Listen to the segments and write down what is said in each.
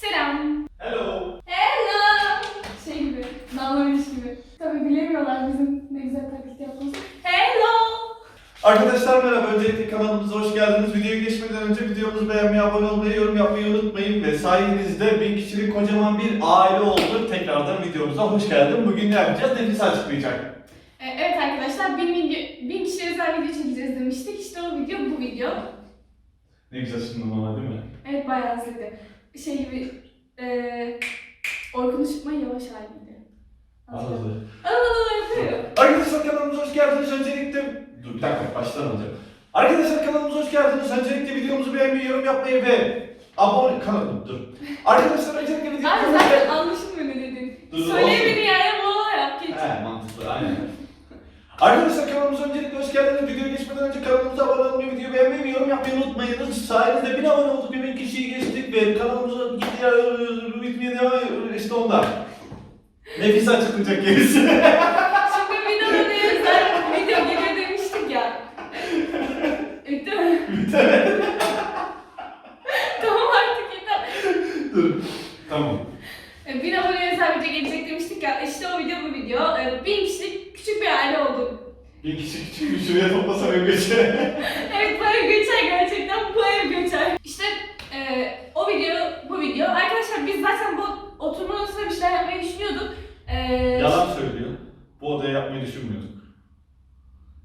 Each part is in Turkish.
Selam. Hello. Hello. Şey gibi, namlamış gibi. Tabii bilemiyorlar bizim ne güzel taklit yaptığımızı. Hello. Arkadaşlar merhaba. Öncelikle kanalımıza hoş geldiniz. Videoya geçmeden önce videomuzu beğenmeyi, abone olmayı, yorum yapmayı unutmayın. Ve sayenizde bin kişilik kocaman bir aile olduk. Tekrardan videomuza hoş geldin. Bugün ne yapacağız? Nefis açıklayacak. Ee, evet arkadaşlar, bin, video, bin kişiye özel video çekeceğiz demiştik. İşte o video bu video. Ne güzel şimdi değil mi? Evet bayağı hızlıydı. Şey gibi, eee Orkun Işıtma yavaş haliydi. Anladım. Yapıyor. Arkadaşlar kanalımıza hoş geldiniz. Öncelikle... Dur bir dakika baştan alacağım. Arkadaşlar kanalımıza hoş geldiniz. Öncelikle videomuzu beğenmeyi, yorum yapmayı ve abone... Kanalım dur. Arkadaşlar öncelikle videomuzu zaten anlaşılmıyor ne dedin. Dur, dur, Söyleyemedin yani bu yap geç. He mantıklı aynen. Arkadaşlar kanalımıza öncelikle hoş geldiniz. Videoya geçmeden önce kanalımıza abone olmayı, videoyu beğenmeyi ve yorum yapmayı unutmayınız. Sayenizde 1000 abone olduk, 1000 kişiyi geçtik ve kanalımıza gidiyor, bitmeye devam ediyor. İşte onlar. Nefis açıklayacak gerisi. Şimdi videoda ne özel video geliyor demiştik ya. Bitti mi? Bitemedi. tamam artık yeter. Dur. Tamam. E, Bin abone özel video gelecek demiştik ya. İşte o video bu video. E, Bin kişilik küçük bir aile olduk. Bir kişi küçük bir şuraya geçer. Evet bu ev göçer gerçekten bu ev göçer. İşte e, o video bu video. Arkadaşlar biz zaten bu oturma odasında bir şeyler yapmayı düşünüyorduk. E, Yalan söylüyor. Bu odaya yapmayı düşünmüyorduk.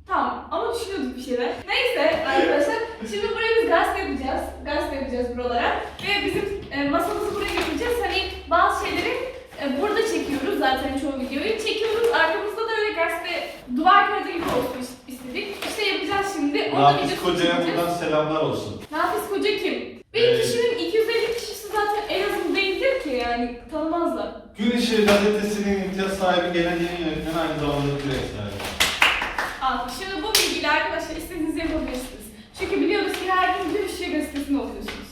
Tamam ama düşünüyorduk bir şeyler. Neyse arkadaşlar şimdi buraya biz gazete yapacağız. Gazete yapacağız buralara. Ve bizim e, masamızı buraya götüreceğiz. Hani bazı şeyleri e, burada çekiyoruz zaten çoğu videoyu. Çekiyoruz. Arkamızda da öyle gazete duvar kağıdı gibi olsun is- istedik. İşte yapacağız şimdi. Onun da Nafiz Koca'ya buradan selamlar olsun. Nafiz Koca kim? Bir Evet. kişinin 250 kişisi zaten en azından değildir ki yani tanımazlar. Gün Işığı gazetesinin imtiyaz sahibi genel yayın yönetmeni aynı zamanda direkt sahibi. Al şimdi bu bilgiyle arkadaşlar istediğinizi yapabilirsiniz. Çünkü biliyoruz ki her gün bir şey gazetesinde okuyorsunuz.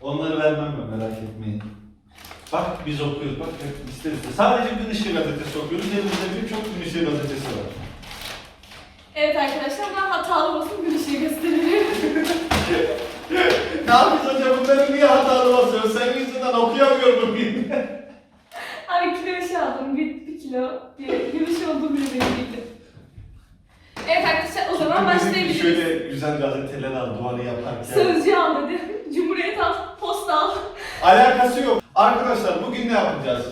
Onları vermem ben merak etmeyin. Bak biz okuyoruz bak hep isteriz. Sadece Gün Işığı gazetesi okuyoruz. Elimizde birçok Gün Işığı gazetesi var. Evet arkadaşlar ben hatalı basın bir şey gösteririm. ne yapıyorsun hocam bunları niye hatalı basıyorsun? Senin yüzünden okuyamıyorum bugün. Abi kilo şey aldım bir, bir kilo bir şey olduğu bile belliydi. Evet arkadaşlar o zaman başlayabiliriz. Şöyle güzel gazeteler al duvarı yaparken. Sözcü al dedi. Cumhuriyet al, posta al. Alakası yok. Arkadaşlar bugün ne yapacağız?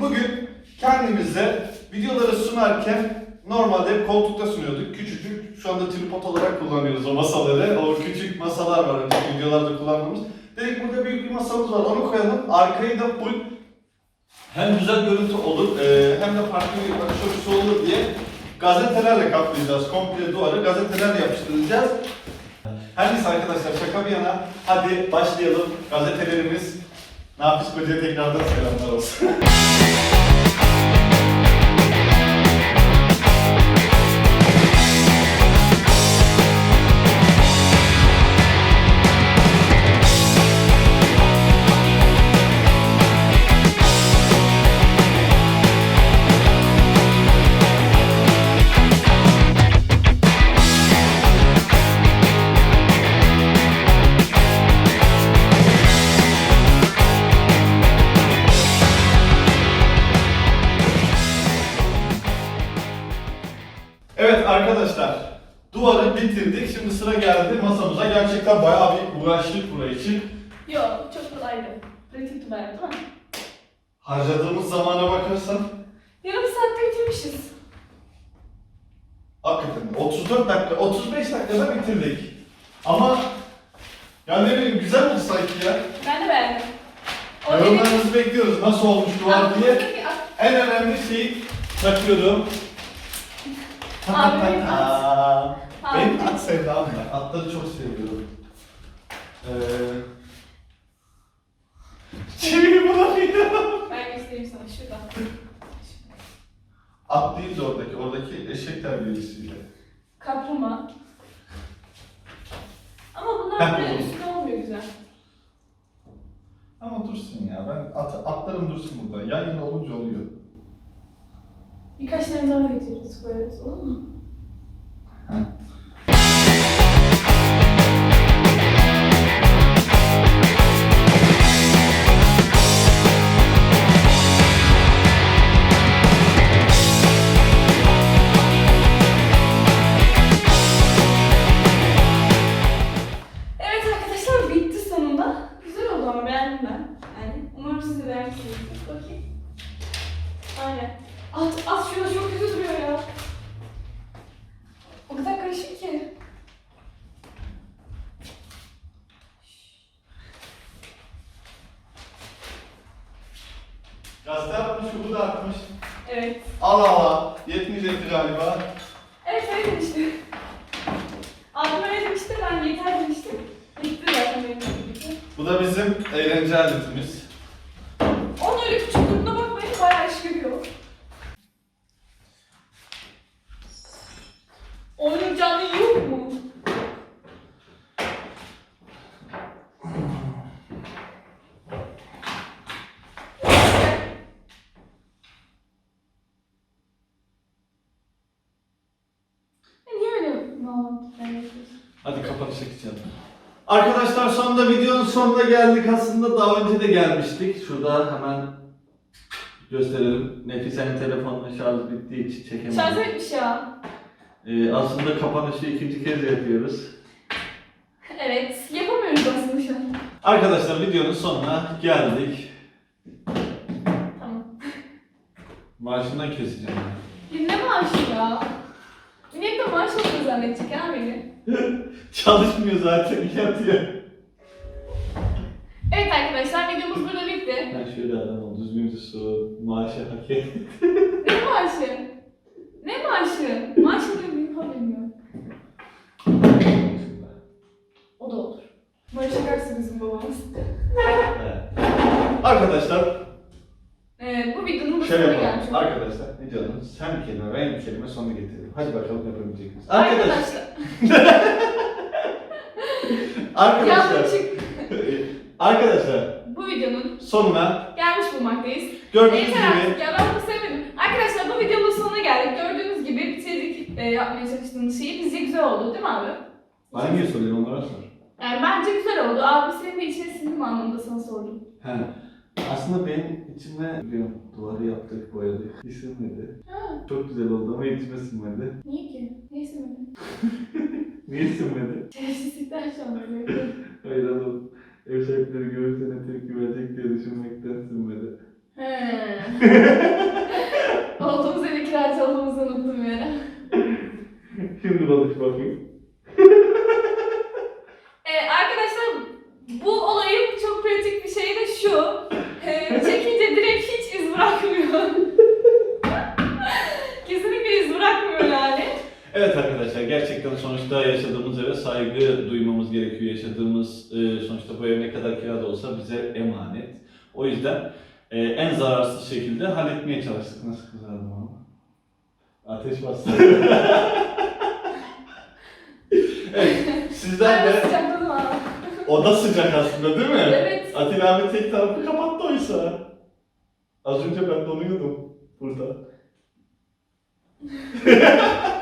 Bugün kendimize videoları sunarken normalde koltukta sunuyorduk. Küçücük. Şu anda tripod olarak kullanıyoruz o masaları. O küçük masalar var önceki videolarda kullandığımız. Dedik burada büyük bir masamız var. Onu koyalım. Arkayı da full hem güzel görüntü olur e, hem de farklı bir açısı olur diye gazetelerle kaplayacağız. Komple duvarı gazetelerle yapıştıracağız. Her neyse arkadaşlar şaka bir yana hadi başlayalım. Gazetelerimiz Nafiz Koca'ya tekrardan selamlar olsun. Evet arkadaşlar duvarı bitirdik. Şimdi sıra geldi masamıza. Gerçekten bayağı bir uğraştık buraya için. Yok çok kolaydı. Pratik duvar tamam. Harcadığımız zamana bakarsan Yarım saatte bitirmişiz. hakikaten 34 dakika, 35 dakikada bitirdik. Ama ya ne bileyim güzel oldu sanki ya. Ben de beğendim. Yorumlarınızı bekliyoruz nasıl olmuş duvar diye. En önemli şeyi takıyorum. Abi at. Benim at sevdam var. Atları çok seviyorum. Ee... Çiviyi bulamıyorum. Ben göstereyim sana şurada. At değil de oradaki. Oradaki eşek terbiyesiyle. Kaplumbağa. Ama bunlar böyle üstüne olmuyor güzel. Ama dursun ya. Ben at, atlarım dursun burada. Yan yana olunca oluyor. Birkaç tane daha getiririz koyarız olur mu? Bu da bizim eğlence aletimiz. Onun öyle küçük durumuna bakmayın bayağı iş görüyor. Onun canı yok mu? Ya Niye öyle muhabbetler yapıyorsun? Hadi kapanışa geçelim. Arkadaşlar sonunda videonun sonuna geldik. Aslında daha önce de gelmiştik. Şurada hemen gösterelim. Nefise'nin telefonunun şarjı bittiği için çekemedim. Şarj etmiş ya. Ee, aslında kapanışı ikinci kez yapıyoruz. Evet, yapamıyoruz aslında şu an. Arkadaşlar videonun sonuna geldik. Tamam. Maaşından keseceğim. Ne maaşı ya? Millet de maaş alıyor zannedecek ha beni. Çalışmıyor zaten yatıyor. Evet arkadaşlar videomuz burada bitti. Ben şöyle adam ol, düzgünce sor, maaşı hak et. Ne maaşı? Ne maaşı? Maaş alıyor muyum haberim yok. O da olur. Barış Akarsu bizim babamız. Evet. Arkadaşlar Ee, bu videonun da şöyle sonuna yapalım. gelmiş. Arkadaşlar diyorsunuz? Sen bir kelime, ben bir kelime sonuna getirelim. Hadi bakalım yapabilecek miyiz? Arkadaşlar. Arkadaşlar. Arkadaşlar Bu videonun sonuna gelmiş bulmaktayız. gördüğünüz Yeter gibi artık ya ben bunu sevmedim. Arkadaşlar bu videonun sonuna geldik. Gördüğünüz gibi bitirdik e, yapmaya çalıştığımız şeyi. Bizce güzel oldu değil mi abi? bana niye soruyorsun onlara sor. Yani bence güzel oldu. Abi senin de içine sindim anlamında sana sordum. He. Aslında benim içime biliyorum duvarı yaptık, boyadık. Hiç sinmedi. Ha, Çok güzel oldu ama içime sinmedi. niye ki? Niye sinmedin? Niye sinmedi? Şerefsizlikten şu an böyle yapıyorum. Hayır oğlum. Ev sahipleri görürse ne tepki verecek diye düşünmekten sinmedi. He. Olduğumuz evi kiracı olduğumuzu unuttum bir ara. Şimdi konuş bakayım. Ee, arkadaşlar bu olayın çok pratik bir şeyi de şu. Ee, çekince direkt hiç iz bırakmıyor. Kesinlikle iz bırakmıyor yani. Evet gerçekten sonuçta yaşadığımız eve saygı duymamız gerekiyor. Yaşadığımız e, sonuçta bu ev ne kadar kirada olsa bize emanet. O yüzden e, en zararsız şekilde halletmeye çalıştık. Nasıl kızardım ama? Ateş bastı. evet sizler Ben de sıcakladım oda sıcak aslında değil mi? Evet. Atilla abi tek tarafı kapattı oysa. Az önce ben donuyordum burada.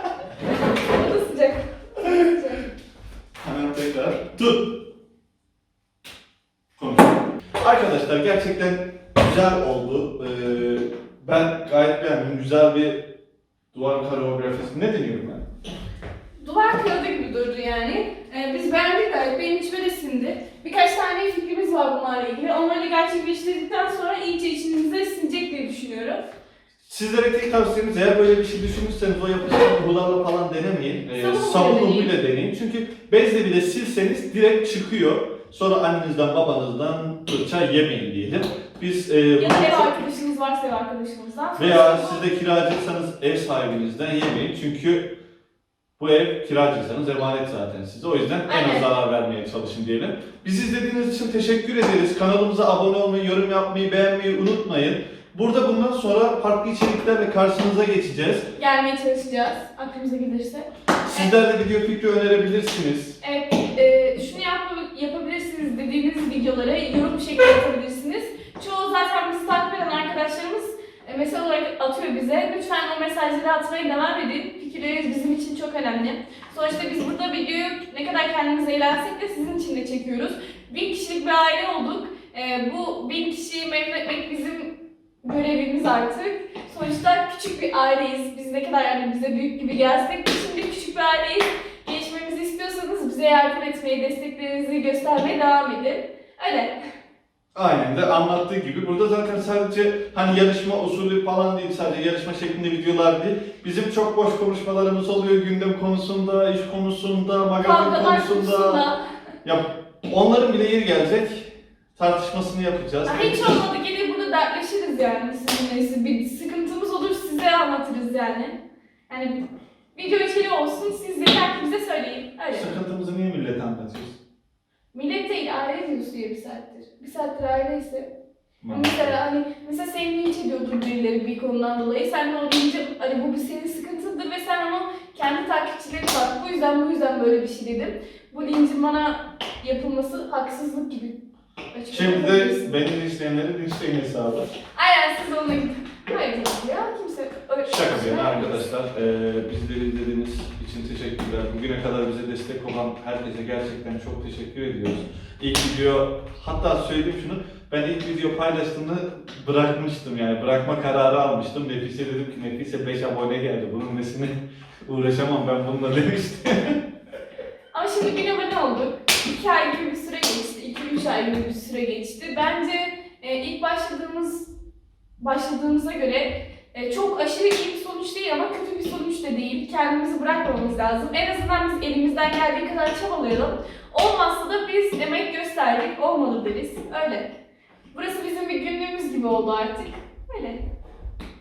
O da sıcak. O da sıcak. Hemen tekrar tut. Arkadaşlar gerçekten güzel oldu. Ee, ben gayet beğendim. Güzel bir duvar koreografisi. Ne deniyorum ben? Duvar kağıdı gibi durdu yani. Ee, biz beğendik gayet. Benim içime de sindi. Birkaç tane fikrimiz var bunlarla ilgili. Onları gerçekleştirdikten sonra iyice içinize sinecek diye düşünüyorum. Sizlere tek tavsiyemiz eğer böyle bir şey düşünürseniz o yapacağınız rulolarla falan denemeyin. Ee, Sabunla sabun deneyin. deneyin. Çünkü bezle bile silseniz direkt çıkıyor. Sonra annenizden babanızdan fırça yemeyin diyelim. Biz e, Ya da bunu- ev arkadaşınız varsa ev arkadaşınızdan. Veya siz de kiracıysanız ev sahibinizden yemeyin. Çünkü bu ev kiracıysanız emanet zaten size. O yüzden en Aynen. az zarar vermeye çalışın diyelim. Bizi izlediğiniz için teşekkür ederiz. Kanalımıza abone olmayı, yorum yapmayı, beğenmeyi unutmayın. Burada bundan sonra farklı içeriklerle karşınıza geçeceğiz. gelmeye çalışacağız aklımıza gelirse. Sizler de video fikri önerebilirsiniz. Evet, e, şunu yap yapabilirsiniz dediğiniz videoları yorum şeklinde atabilirsiniz. Çoğu zaten bizi takip eden arkadaşlarımız e, mesaj olarak atıyor bize. Lütfen o mesajları atmaya devam edin. Fikirleriniz bizim için çok önemli. Sonuçta biz burada videoyu ne kadar kendimiz eğlensek de sizin için de çekiyoruz. Bin kişilik bir aile olduk. E, bu bin kişiyi memnun etmek bizim görevimiz artık. Sonuçta küçük bir aileyiz. Biz ne kadar yani bize büyük gibi gelsek de şimdi küçük bir aileyiz. Gelişmemizi istiyorsanız bize yardım etmeyi, desteklerinizi göstermeye devam edin. Öyle. Aynen de anlattığı gibi. Burada zaten sadece hani yarışma usulü falan değil, sadece yarışma şeklinde videolar değil. Bizim çok boş konuşmalarımız oluyor gündem konusunda, iş konusunda, magazin Kavgalar konusunda. konusunda. Ya onların bile yeri gelecek. Tartışmasını yapacağız. Ya hiç olmadı dertleşiriz yani sizinle. Bir sıkıntımız olur size anlatırız yani. Yani video içeriği olsun siz yeter ki bize söyleyin. Öyle. Sıkıntımızı niye millete anlatıyoruz? Millet değil aile diyorsun ya bir saattir. Bir saattir aileyse. Mesela hani mesela seni linç ediyordur birileri bir konudan dolayı. Sen de o linci hani bu bir senin sıkıntıdır ve sen onu kendi takipçilerine bak. Bu yüzden bu yüzden böyle bir şey dedim. Bu lincin bana yapılması haksızlık gibi. Şimdi de beni linçleyenleri linçleyin hesabı. Aynen siz onunla gidin. Hayır ya kimse öyle Şaka bir yana arkadaşlar. Ee, bizleri izlediğiniz için teşekkürler. Bugüne kadar bize destek olan herkese gerçekten çok teşekkür ediyoruz. İlk video, hatta söyleyeyim şunu, ben ilk video paylaştığımda bırakmıştım yani bırakma kararı almıştım. Nefise dedim ki Nefise 5 abone geldi, bunun nesine uğraşamam ben bununla demiştim. Ama şimdi bin abone olduk. İki ay gibi bir süre geçti. iki üç ay gibi bir süre geçti. Bence e, ilk başladığımız başladığımıza göre e, çok aşırı iyi bir sonuç değil ama kötü bir sonuç da değil. Kendimizi bırakmamamız lazım. En azından biz elimizden geldiği kadar çabalayalım. Olmazsa da biz emek gösterdik, olmadı deriz. Öyle. Burası bizim bir günlüğümüz gibi oldu artık. Öyle.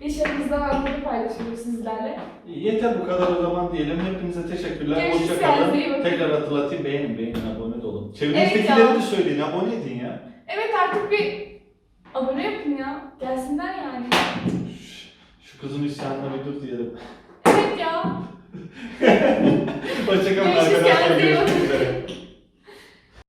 Yaşamımızdan anları paylaşıyoruz sizlerle. Yeter bu kadar o zaman diyelim. Hepinize teşekkürler. Görüşürüz, Hoşçakalın. kendinize iyi bakın. Tekrar hatırlatayım beğenin beğenin abone de olun. Çevrenizdekileri ya. de söyleyin abone edin ya. Evet artık bir abone yapın ya. Gelsinler yani. Şu, şu kızın isyanına bir dur diyelim. Evet ya. Hoşçakalın Görüşürüz, arkadaşlar. kendinize iyi bakın. Görüşmek üzere.